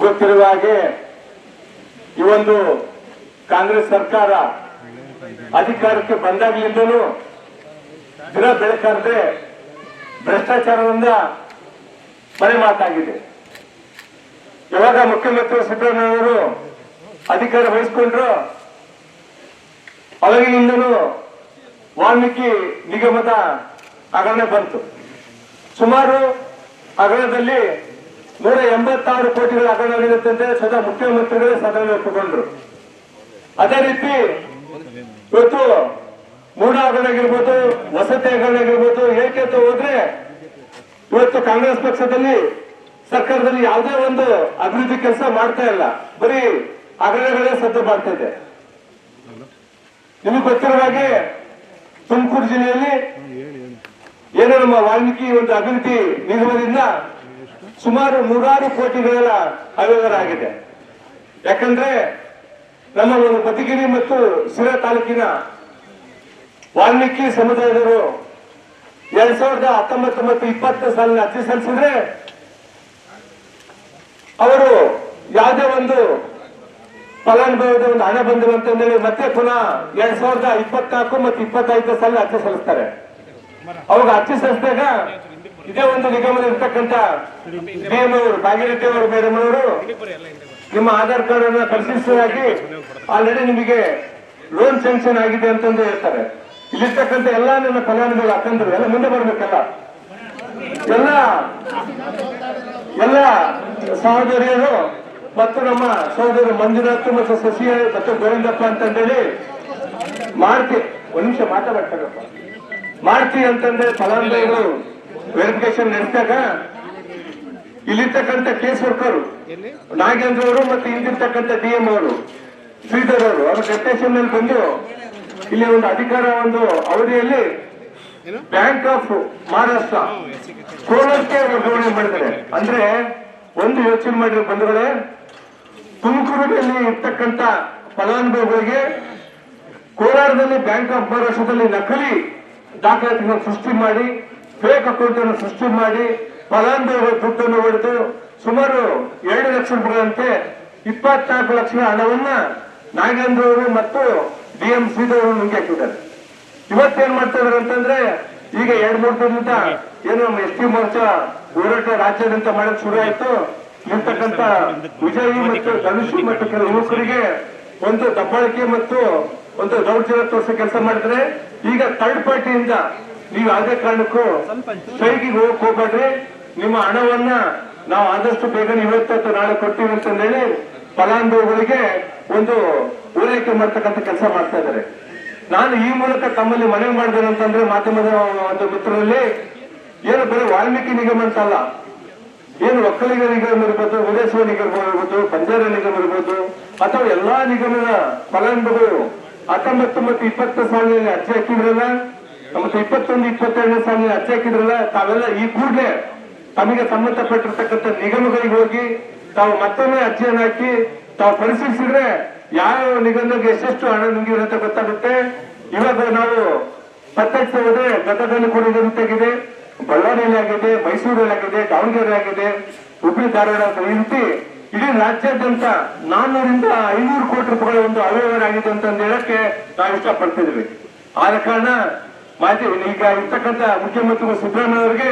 ಗೊತ್ತಿರುವ ಹಾಗೆ ಈ ಒಂದು ಕಾಂಗ್ರೆಸ್ ಸರ್ಕಾರ ಅಧಿಕಾರಕ್ಕೆ ಬಂದಾಗ್ಲಿಂದಲೂ ದಿನ ಬೆಳಕಾರದೆ ಭ್ರಷ್ಟಾಚಾರದಿಂದ ಮನೆ ಮಾತಾಗಿದೆ. ಯಾವಾಗ ಮುಖ್ಯಮಂತ್ರಿ ಸಿದ್ದರಾಮಯ್ಯವರು ಅಧಿಕಾರ ವಹಿಸಿಕೊಂಡ್ರು ಅವಾಗಿನಿಂದಲೂ ವಾಲ್ಮೀಕಿ ನಿಗಮದ ಹಗರಣ ಬಂತು. ಸುಮಾರು ಹಗರಣದಲ್ಲಿ ನೂರ ಎಂಬತ್ತಾರು ಕೋಟಿಗಳ ಹಗರಣವಿರುತ್ತೆ ಅಂತ ಸ್ವತಃ ಮುಖ್ಯಮಂತ್ರಿಗಳೇ ಸದನ ಒಪ್ಪಿಕೊಂಡ್ರು. ಅದೇ ರೀತಿ ಇವತ್ತು ಮೂಡ ಹಗರಣ ಆಗಿರ್ಬೋದು, ವಸತಿ ಹಗರಣ ಆಗಿರ್ಬೋದು, ಏಕೆ ಅಂತ ಹೋದ್ರೆ ಇವತ್ತು ಕಾಂಗ್ರೆಸ್ ಪಕ್ಷದಲ್ಲಿ ಸರ್ಕಾರದಲ್ಲಿ ಯಾವುದೇ ಒಂದು ಅಭಿವೃದ್ಧಿ ಕೆಲಸ ಮಾಡ್ತಾ ಇಲ್ಲ. ಬರೀ ಹಗರಣಗಳೇ ಸದ್ದು ಮಾಡ್ತಾ ಇದೆ. ನಿಮಗೆ ಗೊತ್ತಿರೋ ಹಾಗೆ ತುಮಕೂರು ಜಿಲ್ಲೆಯಲ್ಲಿ ಏನೋ ನಮ್ಮ ವಾಲ್ಮೀಕಿ ಒಂದು ಅಭಿವೃದ್ಧಿ ನಿಗಮದಿಂದ ಸುಮಾರು ನೂರಾರು ಕೋಟಿಗಳ ಅವ್ಯವಹಾರ ಆಗಿದೆ. ಯಾಕಂದ್ರೆ ನಮ್ಮ ಒಂದು ಬದಿಗಿರಿ ಮತ್ತು ಸಿರಾ ತಾಲೂಕಿನ ವಾಲ್ಮೀಕಿ ಸಮುದಾಯದವರು ಎರಡ್ ಸಾವಿರದ ಹತ್ತೊಂಬತ್ತು ಮತ್ತು ಇಪ್ಪತ್ತು ಸಾಲಿನ ಅರ್ಜಿ ಸಲ್ಲಿಸಿದ್ರೆ ಅವರು ಯಾವುದೇ ಒಂದು ಫಲಾನುಭವಿದ ಒಂದು ಹಣ ಬಂದಿಲ್ಲ ಅಂತಂದೇಳಿ ಮತ್ತೆ ಪುನಃ ಎರಡ್ ಸಾವಿರದ ಇಪ್ಪತ್ನಾಲ್ಕು ಮತ್ತು ಇಪ್ಪತ್ತೈದು ಸಾಲಿನ ಅರ್ಜಿ ಸಲ್ಲಿಸ್ತಾರೆ. ಅವಾಗ ಅರ್ಜಿ ಸಲ್ಲಿಸಿದಾಗ ಇದೇ ಒಂದು ನಿಗಮದ ಇರ್ತಕ್ಕಂಥ ಬೇಮೂರು ಬೇರೆ ಅವರು ನಿಮ್ಮ ಆಧಾರ್ ಕಾರ್ಡ್ ಅನ್ನ ಪರಿಶೀಲಿಸಲಾಗಿ ಆಲ್ರೆಡಿ ನಿಮಗೆ ಲೋನ್ ಸ್ಯಾಂಕ್ಷನ್ ಆಗಿದೆ ಅಂತಂದು ಹೇಳ್ತಾರೆ. ಇಲ್ಲಿರ್ತಕ್ಕಂಥ ಎಲ್ಲಾ ನನ್ನ ಫಲಾನುಭವಿಗಳು, ಅಕ್ಕಂದ್ರು, ಎಲ್ಲ ಮುಂದೆ ಬರ್ಬೇಕಲ್ಲ? ಎಲ್ಲ ಎಲ್ಲ ಸಹೋದರಿಯರು ಮತ್ತು ನಮ್ಮ ಸಹೋದರಿ ಮಂಜುನಾಥ್ ಮತ್ತು ಸಸಿ ಮತ್ತು ಗೋವಿಂದಪ್ಪ ಅಂತಂದೇಳಿ ಮಾರ್ತಿ ಒಂದ್ ನಿಮಿಷ ಮಾತಾಡ್ತಾರಪ್ಪ ಮಾರ್ತಿ ಅಂತಂದ್ರೆ ಫಲಾನುಭವಿಗಳು ವೆರಿಫಿಕೇಶನ್ ನಡೆಸಿದಾಗ ಇಲ್ಲಿರ್ತಕ್ಕಂಥ ಕೇಸ್ ವರ್ಕರ್ ನಾಗೇಂದ್ರ ಅವರು ಮತ್ತೆ ಇಲ್ಲಿರ್ತಕ್ಕಂಥ ಡಿ ಎಂ ಅವರು ಶ್ರೀಧರ್ ಅವರು ಅವರ ಡೆಪ್ಟೇಷನ್ನಲ್ಲಿ ಬಂದು ಇಲ್ಲಿ ಒಂದು ಅಧಿಕಾರ ಒಂದು ಅವಧಿಯಲ್ಲಿ ಬ್ಯಾಂಕ್ ಆಫ್ ಮಹಾರಾಷ್ಟ್ರ ಕೋಲಾರಕ್ಕೆ ವರ್ಗಾವಣೆ ಮಾಡಿದ್ದಾರೆ ಅಂದ್ರೆ ಒಂದು ಯೋಚನೆ ಮಾಡಿರೋ ಬಂಧುಗಳೇ ತುಮಕೂರಿನಲ್ಲಿ ಇರ್ತಕ್ಕಂಥ ಫಲಾನುಭವಿಗಳಿಗೆ ಕೋಲಾರದಲ್ಲಿ ಬ್ಯಾಂಕ್ ಆಫ್ ಮಹಾರಾಷ್ಟ್ರದಲ್ಲಿ ನಕಲಿ ದಾಖಲಾತಿಗಳನ್ನು ಸೃಷ್ಟಿ ಮಾಡಿ ಫೇಕ್ ಅಕೌಂಟ್ ಅನ್ನು ಸೃಷ್ಟಿ ಮಾಡಿ ಫಲಾನುಭವಿಗಳ ದುಡ್ಡನ್ನು ಹೊಡೆದು ಸುಮಾರು ಎರಡು ಲಕ್ಷ ರೂಪಾಯಿಗಳಂತೆ ಇಪ್ಪತ್ನಾಲ್ಕು ಲಕ್ಷ ಹಣವನ್ನ ನಾಗೇಂದ್ರ ಅವರು ಮತ್ತು ಡಿ ಎಂ ನುಂಗಿ ಹಾಕಿದ್ದಾರೆ. ಇವತ್ತೇನ್ ಮಾಡ್ತಾ ಇದಾರೆ ಅಂತಂದ್ರೆ ಈಗ ಎರಡ್ ಮೂರು ದಿನದಿಂದ ಏನು ಎಸ್ ಟಿ ಮೋರ್ಚಾ ಹೋರಾಟ ರಾಜ್ಯಾದ್ಯಂತ ಮಾಡಕ್ ಶುರು ಆಯ್ತು. ಇರ್ತಕ್ಕಂಥ ವಿಜಯ್ ಮತ್ತು ಧನುಷ್ ಮತ್ತು ಕೆಲ ಯುವಕರಿಗೆ ಒಂದು ದಬ್ಬಾಳಿಕೆ ಮತ್ತು ಒಂದು ದೌರ್ಜನ್ಯ ತೋರಿಸೋ ಕೆಲಸ ಮಾಡಿದ್ರೆ ಈಗ ಥರ್ಡ್ ಪಾರ್ಟಿಯಿಂದ ನೀವು ಯಾವುದೇ ಕಾರಣಕ್ಕೂ ಸ್ಟ್ರೈಕಿಗೆ ಹೋಗಕ್ ಹೋಗ್ಬೇಡ್ರಿ. ನಿಮ್ಮ ಹಣವನ್ನ ನಾವು ಆದಷ್ಟು ಬೇಗನೆ ಇವತ್ತು ಅಥವಾ ನಾಳೆ ಕೊಡ್ತೀವಿ ಅಂತಂದೇಳಿ ಫಲಾನುಭವಿಗಳಿಗೆ ಒಂದು ಪೂರೈಕೆ ಮಾಡ್ತಕ್ಕಂತ ಕೆಲಸ ಮಾಡ್ತಾ ಇದ್ದಾರೆ. ನಾನು ಈ ಮೂಲಕ ತಮ್ಮಲ್ಲಿ ಮನವಿ ಮಾಡಿದ್ದೇನೆ ಅಂತಂದ್ರೆ ಮಾಧ್ಯಮದ ಒಂದು ಮಿತ್ರರಲ್ಲಿ ಏನು ಬರೀ ವಾಲ್ಮೀಕಿ ನಿಗಮ ಅಂತ ಅಲ್ಲ, ಏನು ಒಕ್ಕಲಿಗ ನಿಗಮ ಇರ್ಬೋದು ಉದಯಸುವ ನಿಗಮ ಇರ್ಬೋದು, ಬಂಜಾರ ನಿಗಮ ಇರ್ಬೋದು, ಅಥವಾ ಎಲ್ಲಾ ನಿಗಮದ ಫಲಾನುಭವಿಗಳು ಹತ್ತೊಂಬತ್ತು ಮತ್ತು ಇಪ್ಪತ್ತು ಸಾಲಿನಲ್ಲಿ ಅರ್ಜಿ ಹಾಕಿದ್ರಲ್ಲ ಮತ್ತು ಇಪ್ಪತ್ತೊಂದು ಇಪ್ಪತ್ತೆರಡನೇ ಸಾಲಿನಲ್ಲಿ ಅರ್ಜಿ ಹಾಕಿದ್ರಲ್ಲ, ತಾವೆಲ್ಲ ಈ ಕೂಡಲೇ ತಮಗೆ ಸಂಬಂಧಪಟ್ಟಿರ್ತಕ್ಕಂಥ ನಿಗಮಗಳಿಗೆ ಹೋಗಿ ತಾವು ಮತ್ತೊಮ್ಮೆ ಅರ್ಜಿಯನ್ನು ಹಾಕಿ ತಾವು ಪರಿಶೀಲಿಸಿದ್ರೆ ಯಾವ ನಿಗಮಕ್ಕೆ ಎಷ್ಟೆಷ್ಟು ಹಣ ನುಂಗಿರೋ ಅಂತ ಗೊತ್ತಾಗುತ್ತೆ. ಇವಾಗ ನಾವು ಪತ್ತೆ ಹೋದ್ರೆ ಗದಗಲ್ಲಿ ಕೂಡ ಬಳ್ಳಾರಿಯಲ್ಲಿ ಆಗಿದೆ, ಮೈಸೂರಲ್ಲಿ ಆಗಿದೆ ದಾವಣಗೆರೆ ಆಗಿದೆ, ಹುಬ್ಳಿ, ಧಾರವಾಡ ಈ ರೀತಿ ಇಡೀ ರಾಜ್ಯಾದ್ಯಂತ ನಾನ್ನೂರಿಂದ ಐನೂರು ಕೋಟಿ ರೂಪಾಯಿಗಳ ಒಂದು ಅವ್ಯವಹಾರ ಆಗಿದೆ ಅಂತ ಹೇಳಕ್ಕೆ ನಾವು ಇಷ್ಟಪಡ್ತಿದ್ವಿ ಆದ ಕಾರಣ ಮಾಹಿತಿ ಈಗ ಇರ್ತಕ್ಕಂಥ ಮುಖ್ಯಮಂತ್ರಿ ಸಿದ್ದರಾಮಯ್ಯ ಅವರಿಗೆ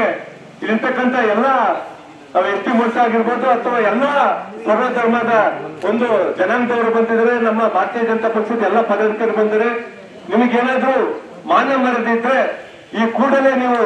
ಇಲ್ಲಿರ್ತಕ್ಕಂಥ ಎಲ್ಲ ಎಸ್ ಟಿ ಮೋರ್ಚಾ ಆಗಿರ್ಬೋದು ಅಥವಾ ಎಲ್ಲ ಸರ್ವ ಧರ್ಮದ ಒಂದು ಜನಾಂಗದವರು ಬಂದಿದ್ರೆ ನಮ್ಮ ಭಾರತೀಯ ಜನತಾ ಪಕ್ಷದ ಎಲ್ಲ ಪದಾಧಿಕಾರಿ ಬಂದರೆ ನಿಮಗೇನಾದ್ರೂ ಮಾನ್ಯ ಮರದಿದ್ರೆ ಈ ಕೂಡಲೇ ನೀವು